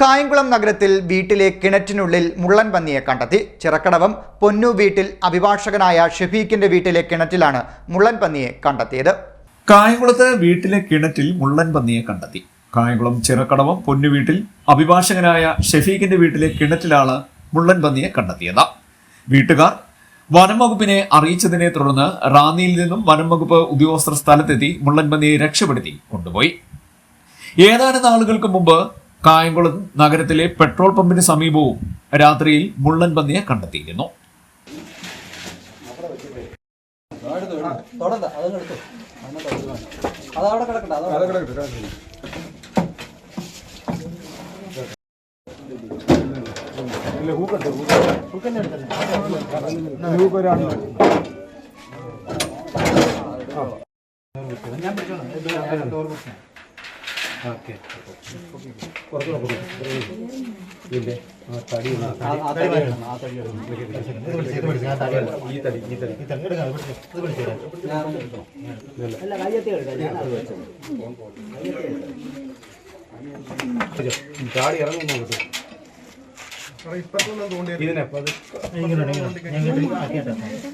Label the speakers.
Speaker 1: കായംകുളം നഗരത്തിൽ വീട്ടിലെ കിണറ്റിനുള്ളിൽ മുള്ളൻ പന്നിയെ കണ്ടെത്തി. ചിറക്കടവം പൊന്നു വീട്ടിൽ അഭിഭാഷകനായ ഷെഫീഖിന്റെ വീട്ടിലെ കിണറ്റിലാണ് മുള്ളൻ പന്നിയെ കണ്ടെത്തിയത്.
Speaker 2: കായംകുളത്ത് വീട്ടിലെ കിണറ്റിൽ മുള്ളൻ പന്നിയെ കണ്ടെത്തി. കായംകുളം ചിറക്കടവം പൊന്നു വീട്ടിൽ അഭിഭാഷകനായ ഷെഫീഖിന്റെ വീട്ടിലെ കിണറ്റിലാണ് മുള്ളൻ പന്നിയെ കണ്ടെത്തിയത്. വീട്ടുകാർ വനം വകുപ്പിനെ അറിയിച്ചതിനെ തുടർന്ന് റാന്നിയിൽ നിന്നും വനം വകുപ്പ് ഉദ്യോഗസ്ഥർ സ്ഥലത്തെത്തി മുള്ളൻ പന്നിയെ രക്ഷപ്പെടുത്തി കൊണ്ടുപോയി. ഏതാനും നാളുകൾക്ക് മുമ്പ് കായംകുളം നഗരത്തിലെ പെട്രോൾ പമ്പിന് സമീപവും രാത്രിയിൽ മുള്ളൻ പന്നിയെ കണ്ടെത്തിയിരുന്നു.
Speaker 3: ഞാൻ
Speaker 4: ചാടി ഇറങ്ങും നോക്കട്ടെ
Speaker 3: ആ,